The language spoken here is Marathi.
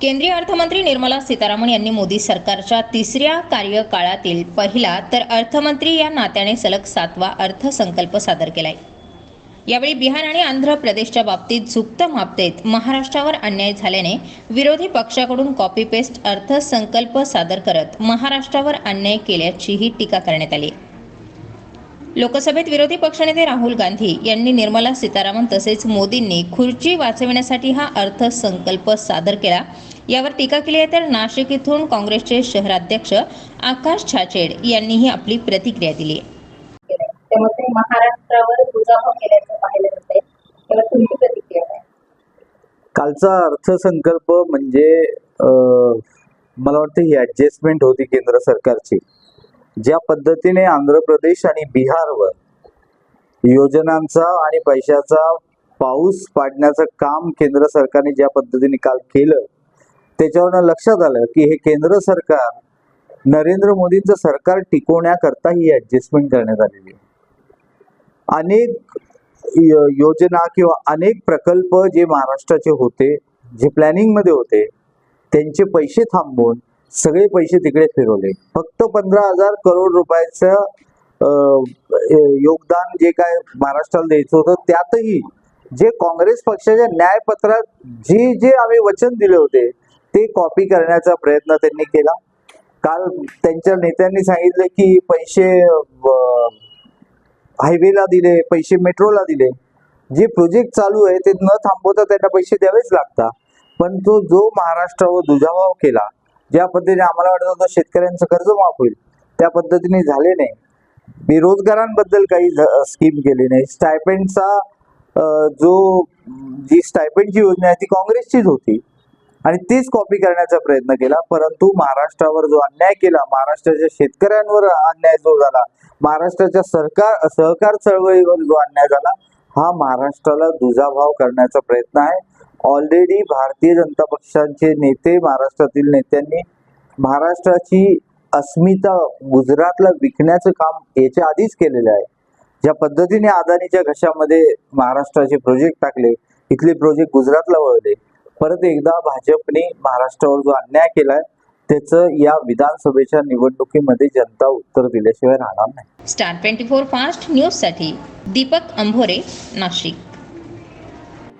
केंद्रीय अर्थमंत्री निर्मला सीतारामन यांनी मोदी सरकारच्या तिसऱ्या कार्यकाळातील पहिला तर अर्थमंत्री या नात्याने सलग सातवा अर्थसंकल्प सादर केलाय. यावेळी बिहार आणि आंध्र प्रदेशच्या बाबतीत झुकतं मापतेत महाराष्ट्रावर अन्याय झाल्याने विरोधी पक्षाकडून कॉपी पेस्ट अर्थसंकल्प सादर करत महाराष्ट्रावर अन्याय केल्याचीही टीका करण्यात आली. लोकसभेत विरोधी पक्षनेते राहुल गांधी यांनी निर्मला सीतारामन तसेच मोदींनी खुर्ची वाचविण्यासाठी हा अर्थसंकल्प सादर केला. यावर टीका केली आहे तर नाशिक इथून काँग्रेसचे शहराध्यक्ष आकाश छाचेड यांनीही आपली प्रतिक्रिया दिली केलंय. त्यामध्ये महाराष्ट्रावर दुजाभाव केल्याचं पाहिलं जातंय. तेव्हा तुमची प्रतिक्रिया काय? कालचा अर्थसंकल्प म्हणजे अं, मला वाटतं ही ऍडजस्टमेंट होती केंद्र सरकारची. ज्या पद्धतीने आंध्र प्रदेश आणि बिहारवर योजनांचा आणि पैशाचा पाऊस पाडण्याचं काम केंद्र सरकारने ज्या पद्धतीने काल केलं त्याच्यावरनं लक्षात आलं की हे केंद्र सरकार नरेंद्र मोदींचं सरकार टिकवण्याकरता ही ऍडजस्टमेंट करण्यात आलेली आहे. अनेक योजना किंवा अनेक प्रकल्प जे महाराष्ट्राचे होते जे प्लॅनिंगमध्ये होते त्यांचे पैसे थांबवून सगळे पैसे तिकडे फिरवले. फक्त पंधरा हजार करोड रुपयाचं योगदान जे काय महाराष्ट्राला द्यायचं होतं त्यातही जे काँग्रेस पक्षाच्या न्यायपत्रात जे जे आम्ही वचन दिले होते ते कॉपी करण्याचा प्रयत्न त्यांनी केला. काल त्यांच्या नेत्यांनी सांगितले की पैसे हायवेला दिले पैसे मेट्रोला दिले. जे प्रोजेक्ट चालू आहे ते न थांबवता त्यांना पैसे द्यावेच लागतात. पण तो जो महाराष्ट्रावर दुजाभाव केला ज्या पद्धतीने आम्हाला वाटत तो शेतकऱ्यांचं कर्ज माफ होईल त्या पद्धतीने झाले नाही. बेरोजगारांबद्दल काही स्कीम केली नाही. स्टायपेंडचा जो जी स्टायपेंडची योजना आहे ती काँग्रेसचीच होती. आणि तीच कॉपी करण्याचा प्रयत्न केला. परंतु महाराष्ट्रावर जो अन्याय केला महाराष्ट्राच्या शेतकऱ्यांवर अन्याय जो झाला महाराष्ट्राच्या सरकार सहकार चळवळीवर जो अन्याय झाला हा महाराष्ट्राला दुजाभाव करण्याचा प्रयत्न आहे. ऑलरेडी भारतीय जनता पक्षाचे नेते महाराष्ट्रातील नेत्यांनी महाराष्ट्राची अस्मिता गुजरातला विकण्याचं काम याच्या आधीच केलेलं आहे. ज्या पद्धतीने अदानीच्या घशामध्ये महाराष्ट्राचे प्रोजेक्ट टाकले इथले प्रोजेक्ट गुजरातला वळले परत एकदा भाजपने महाराष्ट्रावर जो अन्याय केलाय त्याचं या विधानसभेच्या निवडणुकीमध्ये जनता उत्तर दिल्याशिवाय राहणार नाही. स्टार ट्वेंटी फोर फास्ट न्यूजसाठी दीपक अंभोरे नाशिक.